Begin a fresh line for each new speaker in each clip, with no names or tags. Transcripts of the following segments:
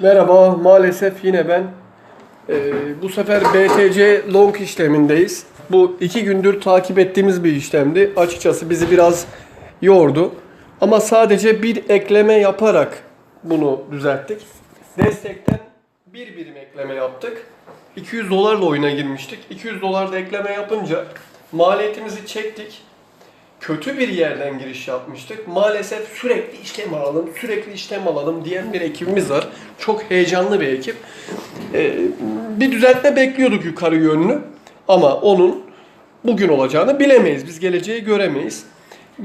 Merhaba, maalesef yine ben. Ee, bu sefer BTC long işlemindeyiz. Bu iki gündür takip ettiğimiz bir işlemdi. Açıkçası bizi biraz yordu. Ama sadece bir ekleme yaparak bunu düzelttik. Destekten bir birim ekleme yaptık. 200 dolarla oyuna girmiştik. 200 dolar da ekleme yapınca maliyetimizi çektik kötü bir yerden giriş yapmıştık. Maalesef sürekli işlem alalım, sürekli işlem alalım diyen bir ekibimiz var. Çok heyecanlı bir ekip. Ee, bir düzeltme bekliyorduk yukarı yönlü. Ama onun bugün olacağını bilemeyiz. Biz geleceği göremeyiz.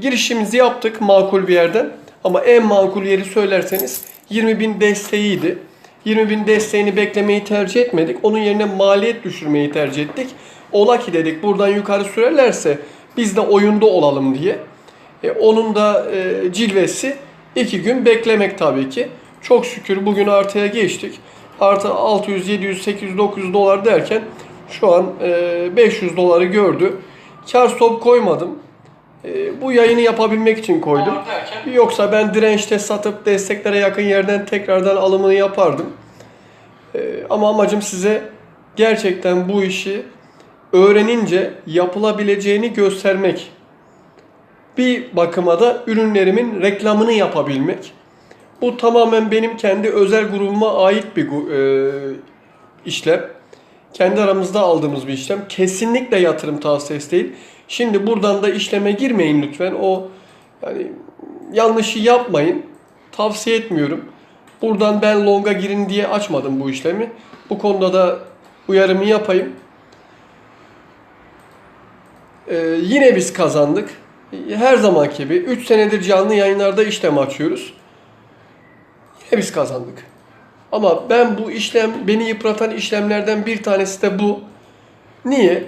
Girişimizi yaptık makul bir yerden. Ama en makul yeri söylerseniz 20 bin desteğiydi. 20 bin desteğini beklemeyi tercih etmedik. Onun yerine maliyet düşürmeyi tercih ettik. Ola ki dedik buradan yukarı sürerlerse biz de oyunda olalım diye. E, onun da e, cilvesi iki gün beklemek tabii ki. Çok şükür bugün artıya geçtik. Artı 600, 700, 800, 900 dolar derken şu an e, 500 doları gördü. Kar stop koymadım. E, bu yayını yapabilmek için koydum. Yoksa ben dirençte satıp desteklere yakın yerden tekrardan alımını yapardım. E, ama amacım size gerçekten bu işi öğrenince yapılabileceğini göstermek. Bir bakıma da ürünlerimin reklamını yapabilmek. Bu tamamen benim kendi özel grubuma ait bir e, işlem. Kendi aramızda aldığımız bir işlem. Kesinlikle yatırım tavsiyesi değil. Şimdi buradan da işleme girmeyin lütfen. O yani yanlışı yapmayın. Tavsiye etmiyorum. Buradan ben longa girin diye açmadım bu işlemi. Bu konuda da uyarımı yapayım. Ee, yine biz kazandık. Her zamanki gibi 3 senedir canlı yayınlarda işlem açıyoruz. Yine biz kazandık. Ama ben bu işlem, beni yıpratan işlemlerden bir tanesi de bu. Niye?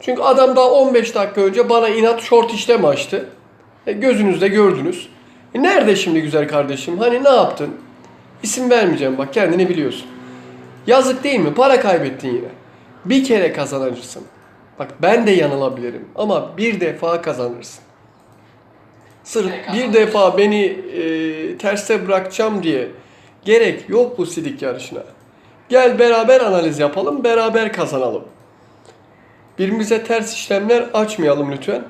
Çünkü adam daha 15 dakika önce bana inat short işlem açtı. E, gözünüzde gördünüz. E, nerede şimdi güzel kardeşim? Hani ne yaptın? İsim vermeyeceğim bak kendini biliyorsun. Yazık değil mi? Para kaybettin yine. Bir kere kazanırsın. Bak ben de yanılabilirim ama bir defa kazanırsın. Sırf bir defa beni e, terste bırakacağım diye gerek yok bu sidik yarışına. Gel beraber analiz yapalım, beraber kazanalım. Birbirimize ters işlemler açmayalım lütfen.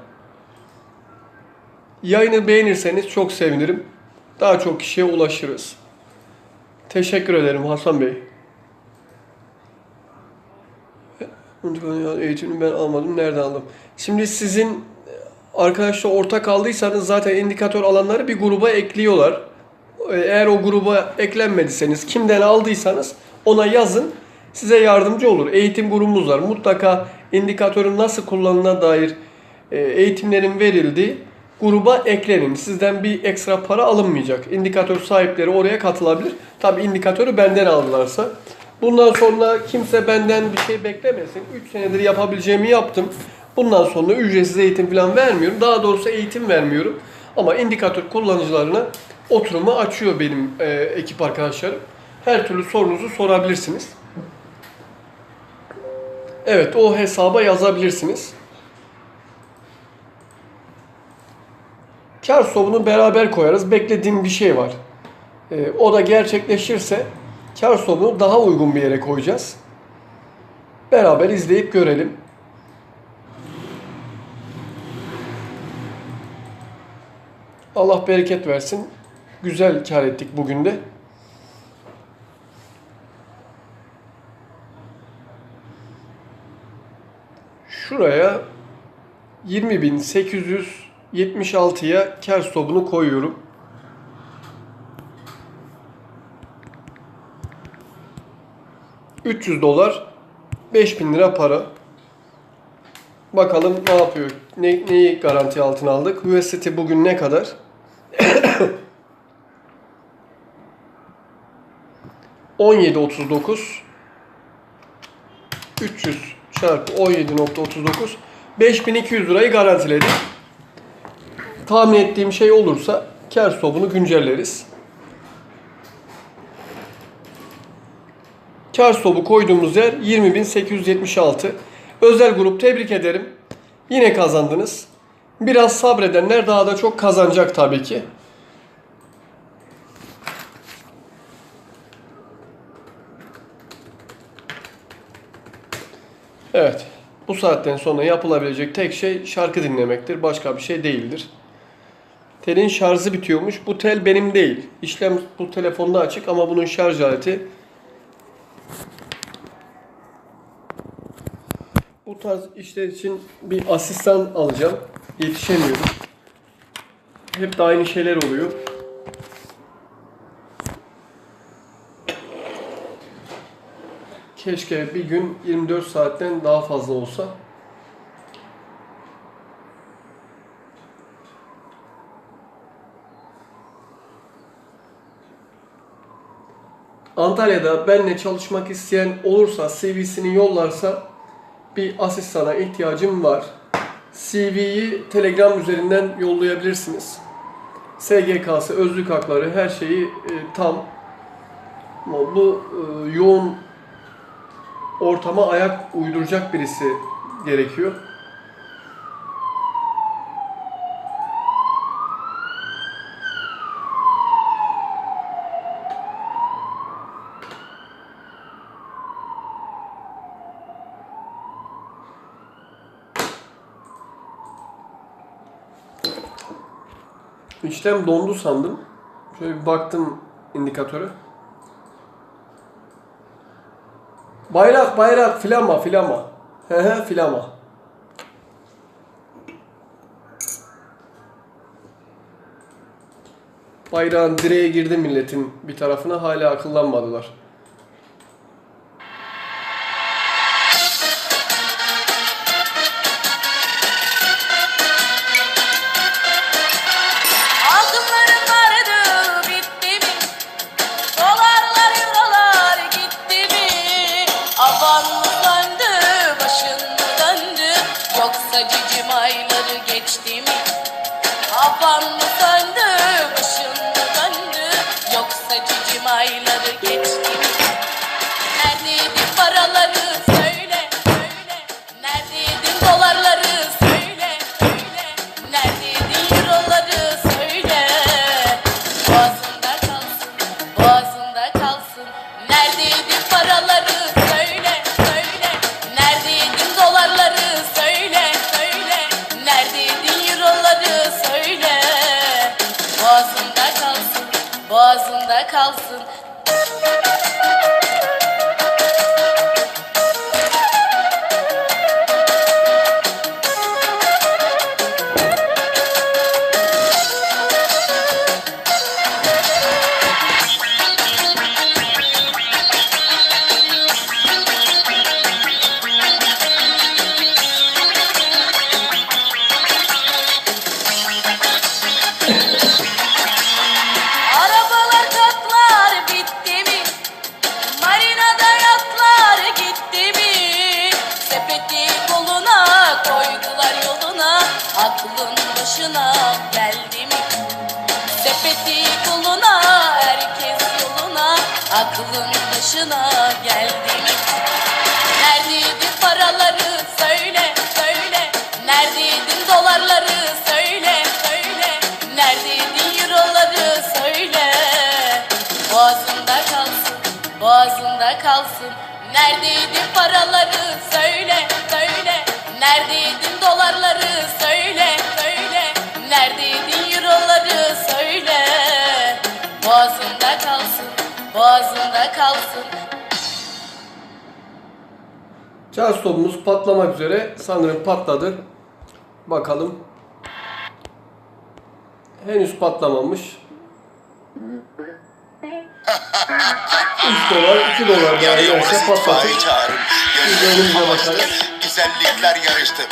Yayını beğenirseniz çok sevinirim. Daha çok kişiye ulaşırız. Teşekkür ederim Hasan Bey. Eğitimini ben almadım. Nereden aldım? Şimdi sizin arkadaşla ortak aldıysanız zaten indikatör alanları bir gruba ekliyorlar. Eğer o gruba eklenmediyseniz kimden aldıysanız ona yazın. Size yardımcı olur. Eğitim grubumuz var. Mutlaka indikatörün nasıl kullanıldığına dair e, eğitimlerin verildiği gruba eklenin. Sizden bir ekstra para alınmayacak. İndikatör sahipleri oraya katılabilir. Tabi indikatörü benden aldılarsa. Bundan sonra kimse benden bir şey beklemesin. 3 senedir yapabileceğimi yaptım. Bundan sonra ücretsiz eğitim falan vermiyorum. Daha doğrusu eğitim vermiyorum. Ama indikatör kullanıcılarına oturumu açıyor benim e, ekip arkadaşlarım. Her türlü sorunuzu sorabilirsiniz. Evet o hesaba yazabilirsiniz. Kar stopunu beraber koyarız. Beklediğim bir şey var. E, o da gerçekleşirse kar stopunu daha uygun bir yere koyacağız. Beraber izleyip görelim. Allah bereket versin. Güzel kar ettik bugün de. Şuraya 20.876'ya kar stopunu koyuyorum. ...300 dolar... ...5000 lira para. Bakalım ne yapıyor? Ne, neyi garanti altına aldık? USDT bugün ne kadar? ...17.39... ...300 çarpı 17.39... ...5200 lirayı garantiledik. Tahmin ettiğim şey olursa... ...kar stopunu güncelleriz. Kar stopu koyduğumuz yer 20.876. Özel grup tebrik ederim. Yine kazandınız. Biraz sabredenler daha da çok kazanacak tabii ki. Evet. Bu saatten sonra yapılabilecek tek şey şarkı dinlemektir. Başka bir şey değildir. Telin şarjı bitiyormuş. Bu tel benim değil. İşlem bu telefonda açık ama bunun şarj aleti Bu tarz işler için bir asistan alacağım. Yetişemiyorum. Hep de aynı şeyler oluyor. Keşke bir gün 24 saatten daha fazla olsa. Antalya'da benimle çalışmak isteyen olursa, CV'sini yollarsa bir asistana ihtiyacım var. CV'yi Telegram üzerinden yollayabilirsiniz. SGK'sı, özlük hakları, her şeyi e, tam. Bu e, yoğun ortama ayak uyduracak birisi gerekiyor. İşlem dondu sandım. Şöyle bir baktım indikatöre. Bayrak bayrak flama flama. He he flama. Bayrağın direğe girdi milletin bir tarafına hala akıllanmadılar.
Yoksa cicim ayları geçti mi? Avan mı döndü başın mı döndü? Yoksa cicim ayları Aklın başına geldi mi? Neredeydin paraları söyle söyle. Neredeydin dolarları söyle söyle. Neredeydin euroları söyle. Boğazında kalsın boğazında kalsın. Neredeydin paraları söyle söyle. Neredeydin dolarları söyle boğazında kalsın
Can stopumuz patlamak üzere. Sanırım patladı. Bakalım. Henüz patlamamış. 3 dolar, 2 dolar de
Gözlerim
önümüze
kamaştı.
bakarız.
Güzellikler yarıştı.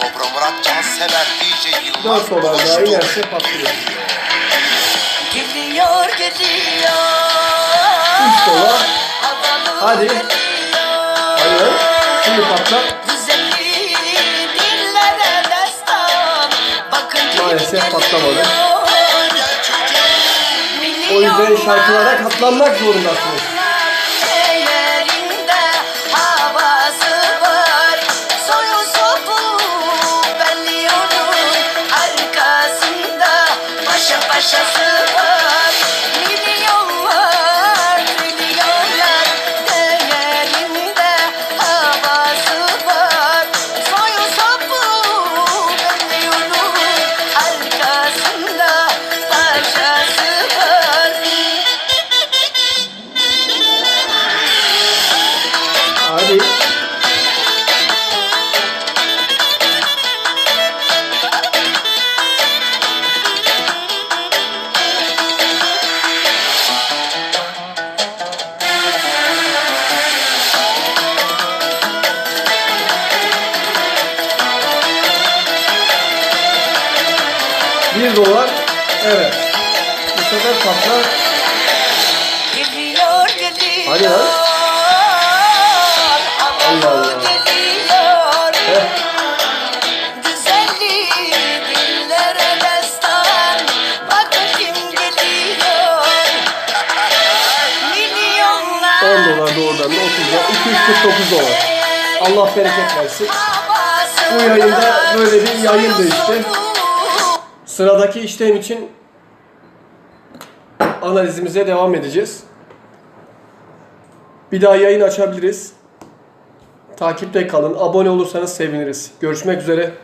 Kobra Murat Can sever DJ
4
Yılmaz
dolar daha inerse patlıyor.
Geliyor geliyor
3 dolar. Hadi. Hadi. Şimdi patla. Maalesef patlamadı. O yüzden şarkılara katlanmak zorundasınız. Dolar. Evet. Bu sefer takla
Geliyor geliyor
Hadi lan. Allah Allah.
geliyor
Heh.
Güzelliği dillere destan Bak kim geliyor Milyonlar
10 dolar da oradan da 30 dolar. 249 dolar. Allah bereket versin. Bu yayında böyle bir yayındı işte. Sıradaki işlem için analizimize devam edeceğiz. Bir daha yayın açabiliriz. Takipte kalın. Abone olursanız seviniriz. Görüşmek üzere.